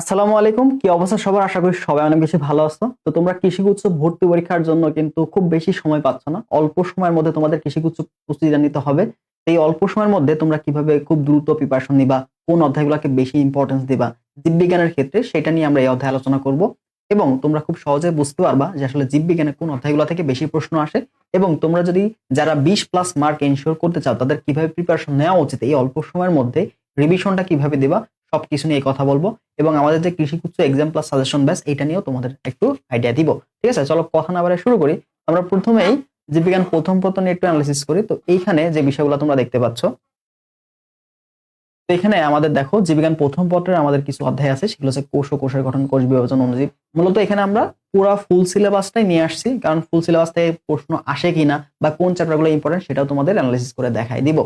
আসসালামু আলাইকুম। কি অবস্থা সবার? আশা করি সবাই অনেক বেশি ভালো আছো। তো তোমরা কৃষিগুচ্ছ ভর্তি পরীক্ষার জন্য কিন্তু খুব বেশি সময় পাচ্ছ না। অল্প সময়ের মধ্যে তোমাদের কৃষিগুচ্ছ প্রস্তুতি নিতে হবে। এই অল্প সময়ের মধ্যে তোমরা কীভাবে খুব দ্রুত প্রিপারেশন নিবা, কোন অধ্যায়গুলোকে বেশি ইম্পর্টেন্স দিবা, জীববিজ্ঞানের ক্ষেত্রে সেটা নিয়ে আমরা এই অধ্যায়ে আলোচনা করব। এবং তোমরা খুব সহজে বুঝতে পারবা যে আসলে জীববিজ্ঞানে কোন অধ্যায়গুলো থেকে বেশি প্রশ্ন আসে। এবং তোমরা যদি যারা বিশ প্লাস মার্ক এনশিওর করতে চাও, তাদের কীভাবে প্রিপারেশন নেওয়া উচিত এই অল্প সময়ের মধ্যে রিভিশনটা কীভাবে দিবা সবকিছু নিয়ে এই কথা বলব এবং আমাদের যে কৃষিকুচ্ছ এক্সাম প্লাস সাজেশন ব্যাস এটা নিয়েও তোমাদের একটু আইডিয়া দিব। ঠিক আছে? চলো কথা না বারে শুরু করি। আমরা প্রথমেই জীববিজ্ঞান প্রথম প্রথম নিয়ে একটু অ্যানালিসিস করি। তো এইখানে যে বিষয়গুলো তোমরা দেখতে পাচ্ছ, তো এখানে আমাদের দেখো জীববিজ্ঞান প্রথম পত্রের আমাদের কিছু অধ্যায় আছে। সেগুলো হচ্ছে কোষ ও কোষের গঠন, কোষ বিভাজন অনুজীব। মূলত এখানে আমরা পুরো ফুল সিলেবাসটাই নিয়ে আসছি, কারণ ফুল সিলেবাস থেকে প্রশ্ন আসে কিনা বা কোন চ্যাপ্টারগুলো ইম্পর্টেন্ট সেটাও তোমাদের অ্যানালিসিস করে দেখাই দিব।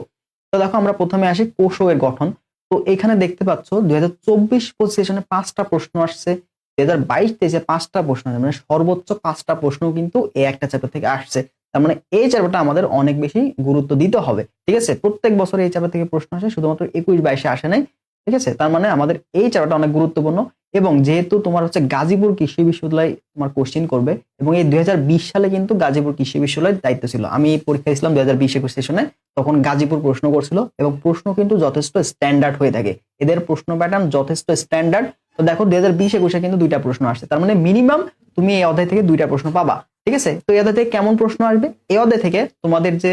তো দেখো আমরা প্রথমে আসি কোষ এর গঠন। তো এখানে দেখতে পাচ্ছ, দুই হাজার চব্বিশ পঁচিশ সেশনে পাঁচটা প্রশ্ন আসছে, দুই হাজার বাইশ তেইশে পাঁচটা প্রশ্ন আসছে মানে সর্বোচ্চ পাঁচটা প্রশ্ন কিন্তু এই একটা চ্যাপ্টার থেকে আসছে। তার মানে এই চ্যাপ্টারটা আমাদের অনেক বেশি গুরুত্ব দিতে হবে, ঠিক আছে? প্রত্যেক বছর এই চ্যাপ্টার থেকে প্রশ্ন আসে, শুধুমাত্র একুশ বাইশে আসে নাই। ঠিক আছে? তার মানে আমাদের এই চ্যাপ্টারটা অনেক গুরুত্বপূর্ণ এবং যেহেতু তোমার হচ্ছে গাজীপুর কৃষি বিশ্ববিদ্যালয় তোমার কোশ্চিন করবে এবং এই দুই হাজার বিশ সালে কিন্তু গাজীপুর কৃষি বিশ্ববিদ্যালয়ের দায়িত্ব ছিল। আমি পরীক্ষা দিয়েছিলাম দুই হাজার বিশ একুশ সেশনে, তখন গাজীপুর প্রশ্ন করছিল এবং প্রশ্ন কিন্তু যথেষ্ট স্ট্যান্ডার্ড হয়ে থাকে। এদের প্রশ্ন প্যাটার্ন যথেষ্ট স্ট্যান্ডার্ড তো দেখো দুই হাজার বিশ একুশে কিন্তু দুইটা প্রশ্ন আসছে। তার মানে মিনিমাম তুমি এই অধ্যায় থেকে দুইটা প্রশ্ন পাবা, ঠিক আছে? তো এই অধ্যায় থেকে কেমন প্রশ্ন আসবে? এই অধ্যায় থেকে তোমাদের যে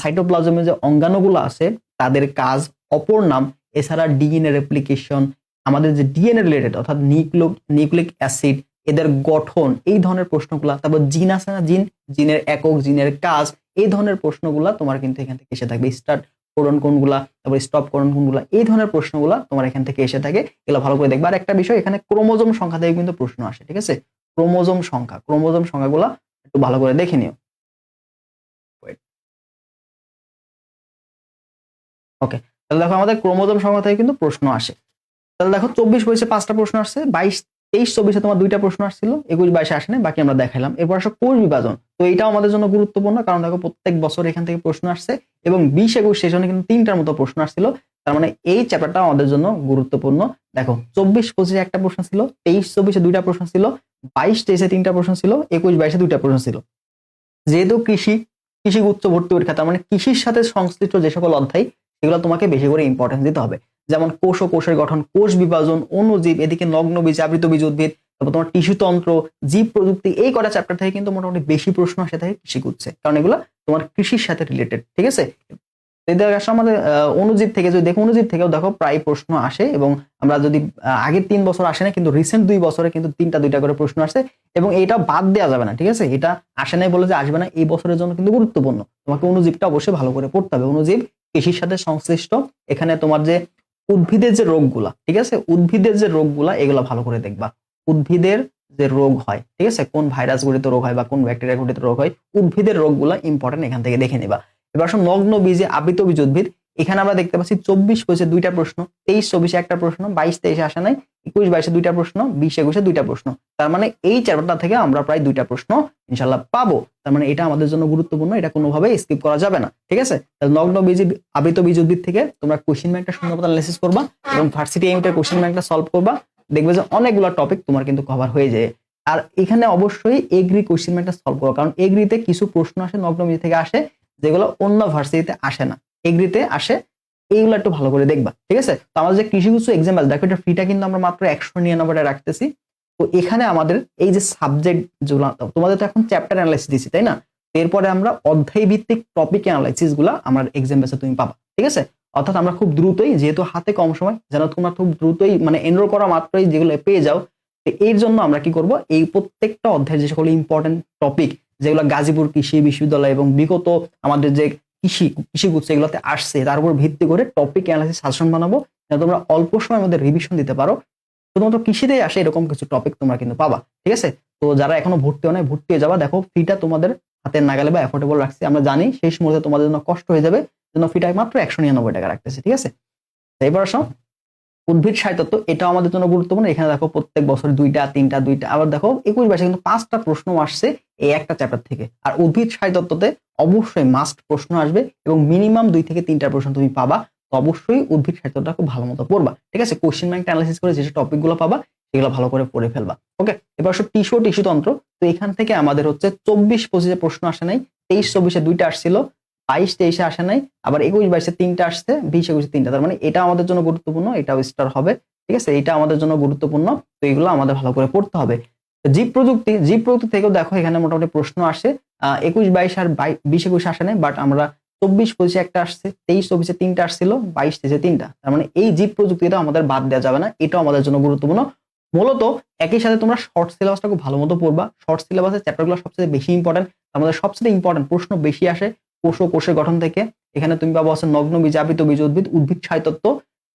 সাইটোপ্লাজমের যে অঙ্গাণুগুলো আছে, তাদের কাজ অপর নাম এছাড়া ডিএনএ রেপ্লিকেশন আমাদের যে ডিএনএ রিলেটেড অর্থাৎ নিউক্লো নিউক্লিক অ্যাসিড, এদের গঠন, এই ধরনের প্রশ্নগুলা, তারপর জিন আছে না জিন? জিনের একক, জিনের কাজ, এই ধরনের প্রশ্নগুলা তোমার কিন্তু এখান থেকে এসে থাকবে। স্টার্ট করণ কোনগুলা, তারপর স্টপ করণ কোনগুলা, এই ধরনের প্রশ্নগুলা তোমার এখান থেকে এসে থাকে। এগুলো ভালো করে দেখবে। আর একটা বিষয়, এখানে ক্রোমোজোম সংখ্যা থেকে কিন্তু প্রশ্ন আসে, ঠিক আছে? ক্রোমোজোম সংখ্যা, ক্রোমোজোম সংখ্যাগুলা একটু ভালো করে দেখে নিও। ওকে তাহলে দেখো আমাদের ক্রোমোজোম সংখ্যা থেকে কিন্তু প্রশ্ন আসে। তাহলে দেখো চব্বিশ বয়সে পাঁচটা প্রশ্ন আসছে, বাইশ, তেইশ, চব্বিশে তোমার দুইটা প্রশ্ন আসছিল, একুশ, বাইশে আসেনি, বাকি আমরা দেখাইলাম। এরপর আসে কোষ বিভাজন। তো এটাও আমাদের জন্য গুরুত্বপূর্ণ, কারণ দেখো প্রত্যেক বছর এখান থেকে প্রশ্ন আসছে এবং বিশ, একুশ সেশনে কিন্তু তিনটার মতো প্রশ্ন আসছিল। তার মানে এই চ্যাপ্টারটা আমাদের জন্য গুরুত্বপূর্ণ। দেখো চব্বিশ, পঁচিশে একটা প্রশ্ন ছিল, তেইশ, চব্বিশে দুইটা প্রশ্ন ছিল, বাইশ, তেইশে তিনটা প্রশ্ন ছিল, একুশ, বাইশে দুইটা প্রশ্ন ছিল। যেহেতু কৃষি কৃষি উচ্চ ভর্তি পরীক্ষা, তার মানে কৃষির সাথে সংশ্লিষ্ট যে সকল অধ্যায় সেগুলো তোমাকে বেশি করে ইম্পর্টেন্স দিতে হবে। যেমন কোষ ও কোষের গঠন, কোষ বিভাজন অনুজীব এদিকে নগ্ন বীজ, আবৃত বীজ উদ্ভিদ, তারপর তোমার টিস্যুতন্ত্র জীব প্রযুক্তি, এই কটা চ্যাপ্টার থেকে কিন্তু মোটামুটি বেশি প্রশ্ন আসে থাকে কৃষি করছে কারণ এগুলো তোমার কৃষির সাথে রিলেটেড ঠিক আছে? আমাদের অনুজীব থেকে, যদি দেখো অনুজীব থেকেও দেখো, প্রায় প্রশ্ন আসে এবং আমরা যদি আগের তিন বছর আসে না, কিন্তু রিসেন্ট দুই বছরে কিন্তু তিনটা, দুইটা করে প্রশ্ন আসে এবং এটা বাদ দেওয়া যাবে না, ঠিক আছে? এটা আসে নাই বলে যে আসবে না, এই বছরের জন্য কিন্তু গুরুত্বপূর্ণ। তোমাকে অনুজীবটা অবশ্যই ভালো করে পড়তে হবে। অনুজীব কৃষির সাথে সংশ্লিষ্ট, এখানে তোমার যে উদ্ভিদের যে রোগগুলা, ঠিক আছে? উদ্ভিদের যে রোগগুলা, এগুলো ভালো করে দেখবা। উদ্ভিদের যে রোগ হয়, ঠিক আছে? কোন ভাইরাস গঠিত রোগ হয় বা কোন ব্যাকটেরিয়া গঠিত রোগ হয়, উদ্ভিদের রোগগুলা ইম্পর্টেন্ট এখান থেকে দেখে নিবা। এবার নগ্ন বীজে আবৃত বীজ উদ্ভিদ। এখানে আমরা দেখতে পাচ্ছি চব্বিশ পঁচিশে দুইটা প্রশ্ন, তেইশ চব্বিশে একটা প্রশ্ন, বাইশ তেইশে আসা নাই, একুশ বাইশে দুইটা প্রশ্ন, বিশ একুশে দুইটা প্রশ্ন। তার মানে এই চ্যাপ্টারটা থেকে আমরা প্রায় দুইটা প্রশ্ন ইনশাল্লাহ পাবো। তার মানে এটা আমাদের জন্য গুরুত্বপূর্ণ, এটা কোনোভাবে স্কিপ করা যাবে না, ঠিক আছে? তাহলে নগ্ন বীজ, আবৃত বীজ উদ্ভিদ থেকে তোমরা কোশ্চিন ব্যাংকটা সুন্দরমতো অ্যানালাইসিস করবা এবং ভার্সিটি এমিটের কোশ্চিন ব্যাংকটা সলভ করবা, দেখবে যে অনেকগুলো টপিক তোমার কিন্তু কভার হয়ে যায়। আর এখানে অবশ্যই এগ্রি কোশ্চিন ব্যাংকটা সলভ করো, কারণ এগ্রিতে কিছু প্রশ্ন আসে নগ্ন বীজ থেকে আসে, যেগুলো অন্য ভার্সিটিতে আসে না। এগ্রিতে আসে, এইগুলো একটু ভালো করে দেখবা, ঠিক আছে? তো আমাদের যে কৃষি কিছু এক্সাম আছে দেখো এটা ফ্রিটা কিন্তু আমরা মাত্র একশো নিরানব্বই টাকা রাখতেছি। তো এখানে আমাদের এই যে সাবজেক্ট যেগুলো, তোমাদের তো এখন চ্যাপ্টার অ্যানালাইসিস দিচ্ছি তাই না? এরপরে আমরা অধ্যায় ভিত্তিক টপিক অ্যানালাইসিসগুলা আমার এক্সাম বেসে তুমি পাবা, ঠিক আছে? অর্থাৎ আমরা খুব দ্রুতই, যেহেতু হাতে কম সময়, যেন তোমরা খুব দ্রুতই মানে এনরোল করা মাত্রই যেগুলো পেয়ে যাও এর জন্য আমরা কি করব? এই প্রত্যেকটা অধ্যায়ের যে সকল ইম্পর্টেন্ট টপিক যেগুলো গাজীপুর কৃষি বিশ্ববিদ্যালয় এবং বিগত আমাদের যে কৃষি কৃষি গুচ্ছ এগুলোতে আসছে, তার উপর ভিত্তি করে টপিক অ্যানালাইসিস সাজেশন বানাবো তোমরা অল্প সময়ের মধ্যে রিভিশন দিতে পারো। শুধুমাত্র কৃষিতেই আসে এরকম কিছু টপিক তোমরা কিন্তু পাবা, ঠিক আছে? তো যারা এখনও ভর্তি হয় ভর্তি হয়ে যাবা, দেখো ফিটা তোমাদের হাতের নাগালে বা অ্যাফোর্ডেবল রাখছি, আমরা জানি শেষ মুহূর্তে তোমাদের জন্য কষ্ট হয়ে যাবে জন্য ফিটা মাত্র একশো নিরানব্বই টাকা রাখতেছে, ঠিক আছে? এবার আসো উদ্ভিদ সাহিত্য এটাও আমাদের জন্য গুরুত্বপূর্ণ। এখানে দেখো প্রত্যেক বছর দুইটা, তিনটা, দুইটা, আবার দেখো একুশ বাইশে কিন্তু পাঁচটা প্রশ্ন আসছে এই একটা চ্যাপ্টার থেকে। আর উদ্ভিদ সাহিত্যতে অবশ্যই মাস্ট প্রশ্ন আসবে এবং মিনিমাম দুই থেকে তিনটা প্রশ্ন তুমি পাবা, তো অবশ্যই উদ্ভিদ সাহিত্যটা খুব ভালো মতো পড়বা। ঠিক আছে? কোশ্চেন ব্যাংক অ্যানালাইসিস করে যেসব টপিকগুলো পাবা, সেগুলো ভালো করে পড়ে ফেলবা। ওকে এবার আসো টিস্যু টিস্যু তন্ত্র। তো এখান থেকে আমাদের হচ্ছে চব্বিশ পঁচিশে প্রশ্ন আসে নাই, তেইশ, চব্বিশে দুইটা আসছিল। বাইশ তেইশে আসে নাই আবার একুশ বাইশে তিনটা আসছে বিশ একুশে তিনটা। তার মানে এটা আমাদের জন্য গুরুত্বপূর্ণ এটাও স্টার হবে ঠিক আছে? এটা আমাদের জন্য গুরুত্বপূর্ণ তো এগুলো আমাদের ভালো করে পড়তে হবে। জীব প্রযুক্তি জীব প্রযুক্তি থেকেও দেখো এখানে মোটামুটি প্রশ্ন আসে আহ, একুশ বাইশ আর বিশ একুশে আসে নাই বাট আমরা চব্বিশ পঁচিশে একটা আসছে তেইশ চব্বিশে তিনটা আসছিল বাইশ তেইশে তিনটা। তার মানে এই জীব প্রযুক্তিটা আমাদের বাদ দেওয়া যাবে না এটাও আমাদের জন্য গুরুত্বপূর্ণ। মূলত একই সাথে তোমরা শর্ট সিলেবাসটা খুব ভালো মতো পড়বা শর্ট সিলেবাসের চ্যাপ্টারগুলো সবচেয়ে বেশি ইম্পর্টেন্ট আমাদের সবচেয়ে ইম্পর্টেন্ট প্রশ্ন বেশি আসে কোষ ও কোষের গঠন থেকে। এখানে তুমি পাবো আছে নগ্ন বীজাবৃত বীজ উদ্ভিদ উদ্ভিদ সাহিত্যত্ব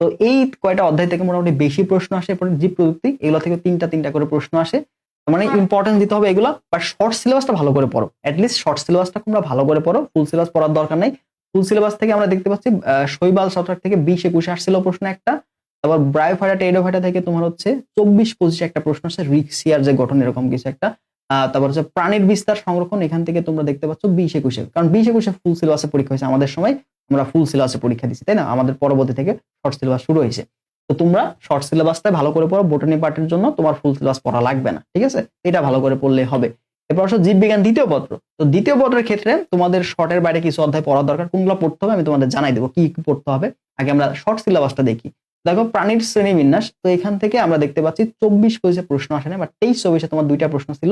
তো এই কয়টা অধ্যায় থেকে মোটামুটি বেশি প্রশ্ন আসে এরপরে জীব প্রযুক্তি এগুলো থেকে তিনটা তিনটা করে প্রশ্ন আসে। মানে ইম্পর্টেন্স দিতে হবে এগুলো বাট শর্ট সিলেবাসটা ভালো করে পড়ো। অ্যাটলিস্ট শর্ট সিলেবাসটা তোমরা ভালো করে পড়ো ফুল সিলেবাস পড়ার দরকার নেই। ফুল সিলেবাস থেকে আমরা দেখতে পাচ্ছি শৈবাল শতক থেকে বিশ একুশে আসছিল প্রশ্ন একটা। তারপর ব্রায়োফাইটা টেডোফাইটা থেকে তোমার হচ্ছে চব্বিশ পঁচিশে একটা প্রশ্ন আছে রিক্সিয়ার যে গঠন এরকম কিছু একটা। তারপর হচ্ছে প্রাণীর বিস্তার সংরক্ষণ, এখান থেকে তোমরা দেখতে পাচ্ছ বিশ একুশে। কারণ বিশ একুশে ফুল সিলেবাসে পরীক্ষা হয়েছে আমাদের সময়, আমরা ফুল সিলেবাসে পরীক্ষা দিচ্ছি তাই না? আমাদের পরবর্তী থেকে শর্ট সিলেবাস শুরু হয়েছে। তো তোমরা শর্ট সিলেবাসটা ভালো করে পড়ো বোটানি পার্টের জন্য তোমার ফুল সিলেবাস পড়া লাগবে না, ঠিক আছে? এটা ভালো করে পড়লে হবে। এরপর আসো জীববিজ্ঞান দ্বিতীয় পত্র। তো দ্বিতীয় পত্রের ক্ষেত্রে তোমাদের শর্টের বাইরে কিছু অধ্যায় পড়ার দরকার, কোনগুলো পড়তে হবে আমি তোমাদের জানাই দেবো, কি পড়তে হবে। আগে আমরা শর্ট সিলেবাসটা দেখি। দেখো, প্রাণীর শ্রেণি বিন্যাস তো এখান থেকে আমরা দেখতে পাচ্ছি চব্বিশ পঁচিশে প্রশ্ন আসে না, বা তেইশ চব্বিশে তোমার দুইটা প্রশ্ন ছিল,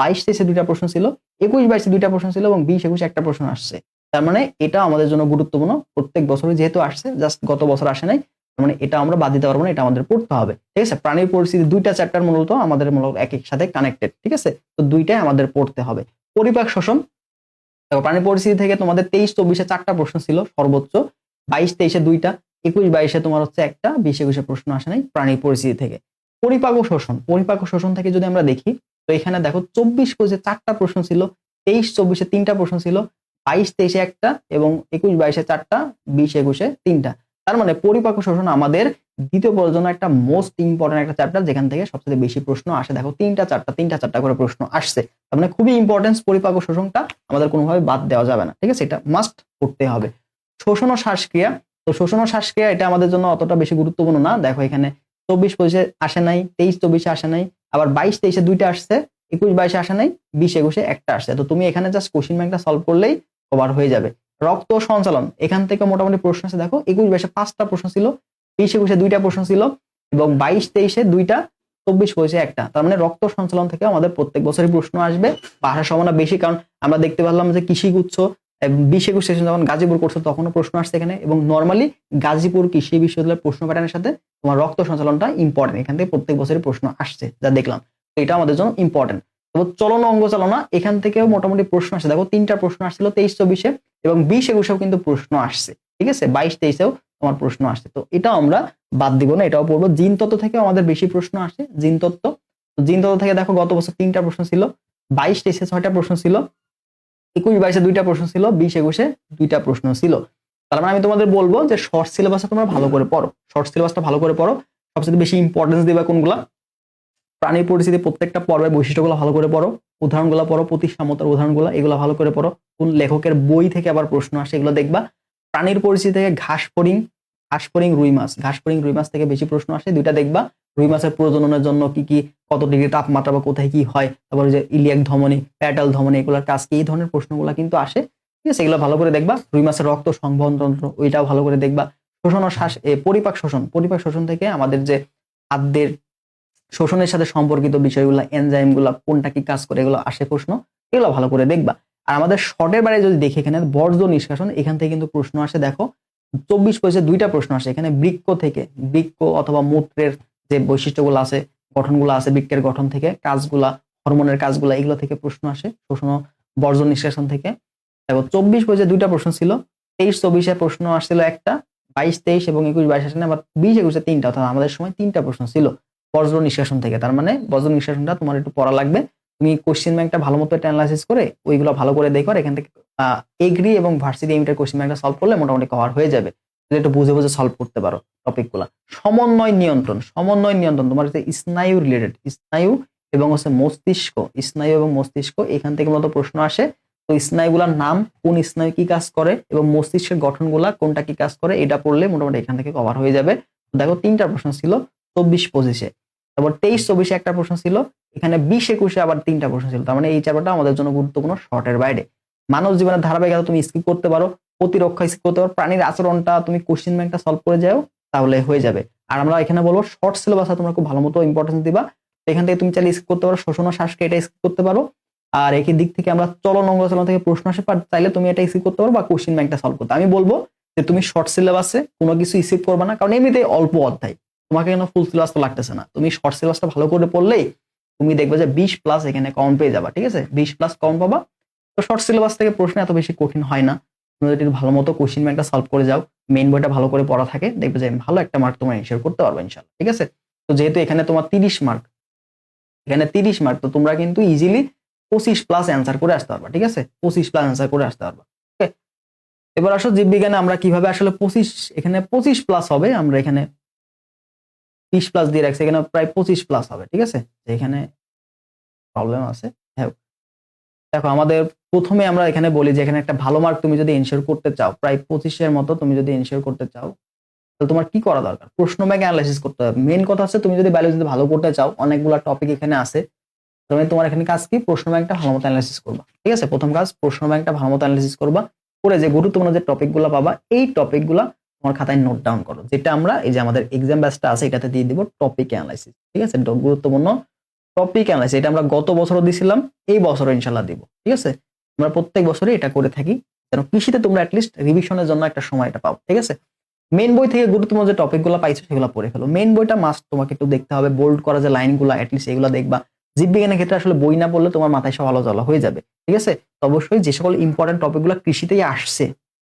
বাইশ তেইশে দুইটা প্রশ্ন ছিল, একুশ বাইশে দুইটা প্রশ্ন ছিল এবং বিশ একুশে একটা প্রশ্ন আসছে। তার মানে এটা আমাদের জন্য গুরুত্বপূর্ণ, প্রত্যেক বছরে যেহেতু আসছে জাস্ট গত বছর আসে নাই মানে এটা আমরা বাদ দিতে পারব না, এটা আমাদের পড়তে হবে। ঠিক আছে? প্রাণীর পরিস্থিতি দুইটা চ্যাপ্টার মূলত আমাদের মূলত এক এক সাথে কানেক্টেড ঠিক আছে? তো দুইটাই আমাদের পড়তে হবে। পরিপাক শোষণ প্রাণীর পরিস্থিতি থেকে তোমাদের তেইশ চব্বিশে চারটা প্রশ্ন ছিল সর্বোচ্চ, বাইশ তেইশে দুইটা একুশ বাইশে তোমার হচ্ছে একটা, বিশ একুশে প্রশ্ন আসে নাই প্রাণীর পরিস্থিতি থেকে। পরিপাক শোষণ পরিপাক শোষণ থেকে যদি আমরা দেখি, তো এখানে দেখো চব্বিশ পঁচিশে চারটা প্রশ্ন ছিল, তেইশ, চব্বিশে তিনটা প্রশ্ন ছিল, বাইশ, তেইশে একটা এবং একুশ, বাইশে চারটা, বিশ, একুশে তিনটা। তার মানে পরিপাক শোষণ আমাদের দ্বিতীয় পর্যায়ের জন্য একটা মোস্ট ইম্পর্টেন্ট একটা চ্যাপ্টার যেখান থেকে সবচেয়ে বেশি প্রশ্ন আসে। দেখো তিনটা, চারটা তিনটা, চারটা করে প্রশ্ন আসছে। তার মানে খুবই ইম্পর্টেন্স পরিপাক শোষণটা আমাদের কোনোভাবে বাদ দেওয়া যাবে না। ঠিক আছে? এটা মাস্ট করতে হবে। শোষণ ও শ্বাসক্রিয়া তো শোষণ ও শ্বাসক্রিয়া এটা আমাদের জন্য অতটা বেশি গুরুত্বপূর্ণ না। দেখো এখানে চব্বিশ পঁচিশে আসে নাই, তেইশ চব্বিশে আসে নাই, আবার বাইশ তেইশে দুইটা আসছে, একুশ বাইশে আসে নাই, বিশ একুশে একটা আসছে। তো তুমি এখানে জাস্ট কোশ্চিন ব্যাংকটা সলভ করলেই কভার হয়ে যাবে। রক্ত সঞ্চালন, এখান থেকে মোটামুটি প্রশ্ন আছে। দেখো একুশ বাইশে পাঁচটা প্রশ্ন ছিল, বিশ একুশে দুইটা প্রশ্ন ছিল এবং বাইশ তেইশে দুইটা, চব্বিশ পঁচিশে একটা। তার মানে রক্ত সঞ্চালন থেকে আমাদের প্রত্যেক বছরই প্রশ্ন আসবে। বা সম্ভাবনা বেশি, কারণ আমরা দেখতে পারলাম যে কৃষিগুচ্ছ বিশ একুশ সেশন যখন গাজীপুর করছ, তখনও প্রশ্ন আসছে এখানে এবং নর্মালি গাজীপুর কৃষি বিশ্ববিদ্যালয়ের প্রশ্ন প্যাটার্নের সাথে তোমার রক্ত সঞ্চালনটা ইম্পর্টেন্ট এখান থেকে প্রত্যেক বছরই প্রশ্ন আসছে, যা দেখলাম। তো এটা আমাদের জন্য ইম্পর্টেন্ট তারপর চলন অঙ্গ চালনা, এখান থেকেও মোটামুটি প্রশ্ন আসছে। দেখো, তিনটা প্রশ্ন আসছিল তেইশ, চব্বিশে এবং বিশ, একুশেও কিন্তু প্রশ্ন আসছে, ঠিক আছে? বাইশ, তেইশেও তোমার প্রশ্ন আসছে। তো এটা আমরা বাদ দিব না, এটাও পড়ব। জিন তত্ত্ব থেকে আমাদের বেশি প্রশ্ন আসে, জিন তত্ত্ব। জিন তত্ত্ব থেকে দেখো, গত বছর তিনটা প্রশ্ন ছিল, বাইশ, তেইশে ছয়টা প্রশ্ন ছিল। একুশ, বাইশে দুইটা প্রশ্ন ছিল, বিশ, একুশে দুইটা প্রশ্ন ছিল। তার মানে আমি তোমাদের বলব যে শর্ট সিলেবাসটা তোমরা ভালো করে পড়ো। শর্ট সিলেবাসটা ভালো করে পড়ো। সবচেয়ে বেশি ইম্পর্টেন্স দেবে কোনগুলা? প্রাণীর পরিস্থিতি প্রত্যেকটা পর্বের বৈশিষ্ট্যগুলো ভালো করে পড়ো। উদাহরণগুলো পড়ো, প্রতিসামতার উদাহরণগুলো, এগুলো ভালো করে পড়ো। কোন লেখকের বই থেকে আবার প্রশ্ন আসে, এগুলো দেখবা। প্রাণীর পরিস্থিতি থেকে ঘাস ফড়িং ঘাস ফড়িং রুই মাছ। ঘাস ফড়িং রুই মাছ থেকে বেশি প্রশ্ন আসে। দুইটা দেখবা। রুই মাছের প্রজননের জন্য কি কি, কত ডিগ্রি তাপমাত্রা বা কোথায় কি হয়, তারপরে যে ইলিয়াক ধমনী, প্যাটাল ধমনী, এগুলোর কাজ কি, এই ধরনের প্রশ্নগুলো কিন্তু আসে। ঠিক আছে, এগুলো ভালো করে দেখবা। রুই মাছের রক্ত সংবহন তন্ত্র ওইটাও ভালো করে দেখবা। শোষণ ও শ্বাস পরিপাক শোষণ। পরিপাক শোষণ থেকে আমাদের যে খাদ্যের শোষণের সাথে সম্পর্কিত বিষয়গুলো এনজাইমগুলা কোনটা কি কাজ করে, এগুলো আসে প্রশ্ন। এগুলো ভালো করে দেখবা। আর আমাদের শর্টের বাইরে যদি দেখি এখানে বর্জ্য নিষ্কাশন, এখান থেকে কিন্তু প্রশ্ন আসে, দেখো। চব্বিশ পয়সে দুইটা প্রশ্ন আসে। এখানে বৃক্ষ থেকে, বৃক্ষ অথবা মূত্রের যে বৈশিষ্ট্যগুলো আছে, গঠনগুলো আছে, বৃক্ষের গঠন থেকে, কাজগুলা, হরমোনের কাজগুলা, এগুলো থেকে প্রশ্ন আসে শোষণ ও বর্জ্য নিষ্কাশন থেকে। দেখো, চব্বিশ পয়সে দুইটা প্রশ্ন ছিল, তেইশ চব্বিশে প্রশ্ন আসছিল একটা, বাইশ তেইশ এবং একুশ বাইশ আসে না, আবার বিশ একুশে তিনটা, অর্থাৎ আমাদের সময় তিনটা প্রশ্ন ছিল বজ্র নিষ্কাশন থেকে। তার মানে বর্জন নিষ্কাশনটা তোমার একটু পড়া লাগবে। তুমি কোশ্চেন ব্যাংকটা ভালো মতো অ্যানালাইসিস করে ওইগুলো ভালো করে দেখো আর এখান থেকে এগ্রি এবং ভার্সিটি এমিটার কোশ্চেন ব্যাংকটা সলভ করলে মোটামুটি কভার হয়ে যাবে। তুমি একটু বুঝে বুঝে সলভ করতে পারো টপিকগুলো সমন্বয় নিয়ন্ত্রণ সমন্বয় নিয়ন্ত্রণ তোমার হচ্ছে স্নায়ু রিলেটেড স্নায়ু এবং হচ্ছে মস্তিষ্ক, স্নায়ু এবং মস্তিষ্ক, এখান থেকে মূলত প্রশ্ন আসে, তো স্নায়ুগুলোর নাম, কোন স্নায়ু কি কাজ করে এবং মস্তিষ্কের গঠনগুলা কোনটা কি কাজ করে, এটা পড়লে মোটামুটি এখান থেকে কভার হয়ে যাবে। দেখো তিনটা প্রশ্ন ছিল, চব্বিশ পঁচিশে। তারপর তেইশ, চব্বিশে একটা প্রশ্ন ছিল এখানে বিশ একুশে আবার তিনটা প্রশ্ন ছিল। তার মানে এই চ্যাপ্টারটা আমাদের জন্য গুরুত্বপূর্ণ শর্টের বাইরে। মানব জীবনের ধারাবাহিকতা তুমি স্কিপ করতে পারো, প্রতিরক্ষা স্কিপ করতে পারো, প্রাণীর আচরণটা তুমি কোশ্চিন ব্যাংকটা সলভ করে যাও, তাহলে হয়ে যাবে। আর আমরা এখানে বলব শর্ট সিলেবাস তোমরা খুব ভালো মতো ইম্পর্টেন্স দিবা। এখান থেকে তুমি চাইলে স্কিপ করতে পারো, শোষণ শ্বাসকে এটা স্কিপ করতে পারো। আর একই দিক থেকে আমরা চলন অঙ্গ চলন থেকে প্রশ্ন আসে পার চাইলে তুমি এটা স্কিপ করতে পারো বা কোশ্চিন ব্যাংকটা সলভ করতে। আমি বলব যে তুমি শর্ট সিলেবাসে কোনো কিছু স্কিপ করবে না, কারণ এমনিতে অল্প অধ্যায়। তোমাকে কেন ফুল সিলেবাস তো লাগতেছে না। তুমি শর্ট সিলেবাসটা ভালো করে পড়লেই তুমি দেখবে যে বিশ প্লাস এখানে কম পেয়ে যাবা, ঠিক আছে? বিশ প্লাস কম পাবা। তো শর্ট সিলেবাস থেকে প্রশ্ন এত বেশি কঠিন হয় না। তুমি যদি ভালো মতো কোশ্চিন ব্যাংকটা সলভ করে যাও মেইন বইটা ভালো করে পড়া থাকে, দেখবে যে ভালো একটা মার্ক তোমার এনশিওর করতে পারবে ইনশাল্লাহ ঠিক আছে? তো যেহেতু এখানে তোমার তিরিশ মার্ক এখানে তিরিশ মার্ক তো তোমরা কিন্তু ইজিলি পঁচিশ প্লাস অ্যান্সার করে আসতে পারবা, ঠিক আছে? পঁচিশ প্লাস অ্যান্সার করে আসতে পারবা? এবার আসো জীববিজ্ঞানে, আমরা কীভাবে আসলে পঁচিশ, এখানে পঁচিশ প্লাস হবে, আমরা এখানে বিশ প্লাস দিয়ে রাখছি, এখানে প্রায় পঁচিশ প্লাস হবে, ঠিক আছে? এখানে প্রবলেম আছে। হ্যাঁ দেখো, আমাদের প্রথমে আমরা এখানে বলি যে এখানে একটা ভালো মার্ক তুমি যদি এনশিওর করতে চাও, প্রায় পঁচিশের মতো তুমি যদি এনশিওর করতে চাও, তাহলে তোমার কি করা দরকার? প্রশ্ন ব্যাংক অ্যানালাইসিস করতে হবে। মেন কথা হচ্ছে তুমি যদি বায়োলজিতে ভালো করতে চাও, অনেকগুলো টপিক এখানে আছে তুমি তোমার এখানে কাজ কি? প্রশ্ন ব্যাংকটা ভালো মতো অ্যানালাইসিস করবা, ঠিক আছে? প্রথম কাজ, প্রশ্ন ব্যাংকটা ভালো মতো অ্যানালাইসিস করবা, করে যে গুরুত্বপূর্ণ যে টপিকগুলো পাবা, এই টপিকগুলো তোমার খাতায় নোট ডাউন করো। যেটা আমরা এই যে আমাদের এক্সাম ব্যাচটা আছে, এটাতে দিয়ে দিব টপিক অ্যানালাইসিস ঠিক আছে? গুরুত্বপূর্ণ টপিক অ্যানালাইসিস এটা আমরা গত বছরও দিছিলাম, এই বছরও ইনশাল্লাহ দিব, ঠিক আছে? আমরা প্রত্যেক বছরে এটা করে থাকি, যেন কৃষিতে তোমরা অ্যাটলিস্ট রিভিশনের জন্য একটা সময় এটা পাও, ঠিক আছে? মেন বই থেকে গুরুত্বপূর্ণ যে টপিকগুলো পাইছো, সেগুলো পড়ে ফেলো। মেন বইটা মাস্ট তোমাকে একটু দেখতে হবে বোল্ড করা যে লাইনগুলো অ্যাটলিস্ট এগুলো দেখবা। জীববিজ্ঞানের ক্ষেত্রে আসলে বই না পড়লে তোমার মাথায় সব আলো জ্বলা হয়ে যাবে, ঠিক আছে? অবশ্যই যে সকল ইম্পর্টেন্ট টপিকগুলো কৃষিতেই আসছে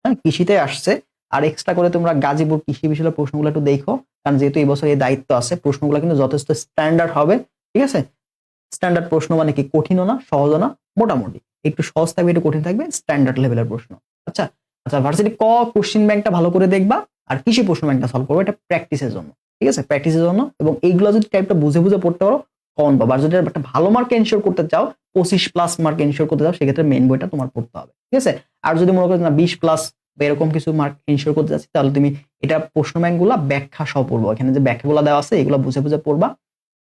হ্যাঁ কৃষিতে আসছে আর এক্সট্রা করে তোমরা গাজীপুর কৃষি বিষয়ের প্রশ্নগুলো একটু দেখো, কারণ যেহেতু এই বছর এই দায়িত্ব আছে, প্রশ্নগুলো কিন্তু যথেষ্ট স্ট্যান্ডার্ড হবে, ঠিক আছে? স্ট্যান্ডার্ড প্রশ্ন মানে কি? কঠিনও না, সহজও না, মোটামুটি। একটু সহজ থাকবে, একটু কঠিন থাকবে স্ট্যান্ডার্ড লেভেলের প্রশ্ন। আচ্ছা আচ্ছা ভার্সিটি ক কোশ্চিন ব্যাংকটা ভালো করে দেখবা, আর কৃষি প্রশ্ন ব্যাংকটা সলভ করবে, এটা প্র্যাকটিসের জন্য, ঠিক আছে? প্র্যাকটিসের জন্য, এবং এইগুলো যদি টাইপটা বুঝে বুঝে পড়তে পারো কমন পাবো। আর যদি একটা ভালো মার্ক এনশিওর করতে চাও, পঁচিশ প্লাস মার্ক এনশিওর করতে চাও, সেক্ষেত্রে মেন বইটা তোমার পড়তে হবে, ঠিক আছে? আর যদি মনে করো না, বিশ প্লাস বা এরকম কিছু মার্ক এনশিওর করতে চাচ্ছি, তাহলে তুমি এটা প্রশ্ন ব্যাংকগুলো ব্যাখ্যা সহ পড়ব। এখানে যে ব্যাখ্যাগুলো দেওয়া আছে, এগুলো বুঝে বুঝে পড়বা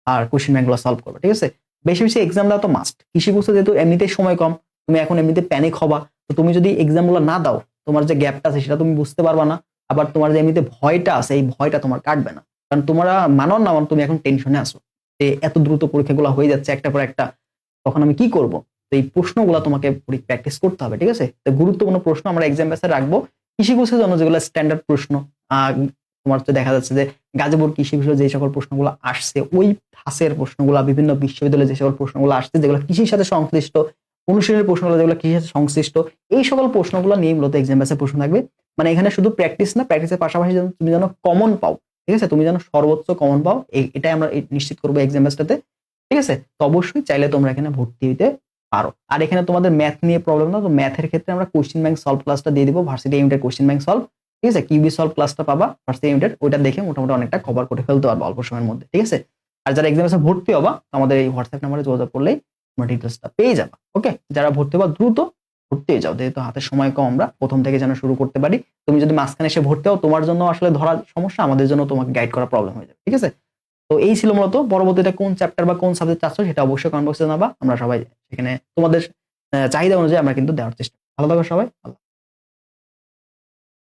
আর কোশ্চেন ব্যাংকগুলো সলভ করবে, ঠিক আছে? বেশি বেশি এক্সাম দেওয়া তো মাস্ট কৃষি কোর্সে যেহেতু এমনিতেই সময় কম, তুমি এখন এমনিতে প্যানিক হবা, তো তুমি যদি এক্সামগুলো না দাও, তোমার যে গ্যাপটা আছে সেটা তুমি বুঝতে পারবা না, আবার তোমার যে এমনিতে ভয়টা আছে, এই ভয়টা তোমার কাটবে না। কারণ তোমরা মানো না, মানো তুমি এখন টেনশনে আসো যে এত দ্রুত পরীক্ষাগুলো হয়ে যাচ্ছে একটা পর একটা, তখন আমি কি করব? তো এই প্রশ্নগুলো তোমাকে প্র্যাকটিস করতে হবে, ঠিক আছে? তো গুরুত্বপূর্ণ প্রশ্ন আমরা এক্সাম বেসে রাখব। কৃষি কোর্সের জন্য যেগুলো স্ট্যান্ডার্ড প্রশ্ন তোমার তো দেখা যাচ্ছে যে গাজীপুর কৃষি বিষয়ে যে সকল প্রশ্নগুলো আসছে, ওই ধাসের প্রশ্নগুলো, বিভিন্ন বিশ্ববিদ্যালয়ে যে সকল প্রশ্নগুলো আসছে, যেগুলো কৃষির সাথে সংশ্লিষ্ট, অনুশীলনের প্রশ্নগুলো যেগুলো কৃষির সাথে সংশ্লিষ্ট, এই সকল প্রশ্নগুলো নিয়ে মূলত এক্সাম বেসে প্রশ্ন থাকবে। মানে এখানে শুধু প্র্যাকটিস না প্র্যাকটিসের পাশাপাশি যেন তুমি যেন কমন পাও, ঠিক আছে? তুমি যেন সর্বোচ্চ কমন পাও এটাই আমরা নিশ্চিত করব এক্সাম বেসটাতে ঠিক আছে? তো অবশ্যই চাইলে তোমরা এখানে ভর্তি হইতে পারো আর এখানে তোমাদের ম্যাথ নিয়ে প্রবলেম না, তো ম্যাথের ক্ষেত্রে আমরা কোশ্চেন ব্যাংক সলভ ক্লাসটা দিয়ে দিব ভার্সিটি ইউনিটের কোশ্চেন ব্যাংক সলভ ঠিক আছে? কিউবি সলভ ক্লাসটা পাবা ভার্সিটি ইউনিটের ওইটা দেখে মোটামুটি অনেকটা কভার করে ফেলতে পারব অল্প সময়ের মধ্যে, ঠিক আছে? আর যারা এক্সামে ভর্তি হবা, আমাদের এই হোয়াটসঅ্যাপ নাম্বারে যোগাযোগ করলেই তোমরা ডিটেলসটা পেয়ে যাবা ওকে যারা ভর্তি হবা, দ্রুত ভর্তি হয়ে যাও, যেহেতু হাতে সময় কম আমরা, প্রথম থেকে যেন শুরু করতে পারি। তুমি যদি মাঝখানে এসে ভর্তি হও, তোমার জন্য আসলে ধরা সমস্যা, আমাদের জন্য তোমাকে গাইড করা প্রবলেম হয়ে যাবে, ঠিক আছে? তো এই ছিল মূলত পরবর্তীতে কোন চ্যাপ্টার বা কোন সাবজেক্ট চাচ্ছ সেটা অবশ্যই কমেন্ট বক্সে জানাবা। আমরা সবাই সেখানে তোমাদের চাহিদা অনুযায়ী আমরা কিন্তু দেওয়ার চেষ্টা ভালো থাকো সবাই, আল্লাহ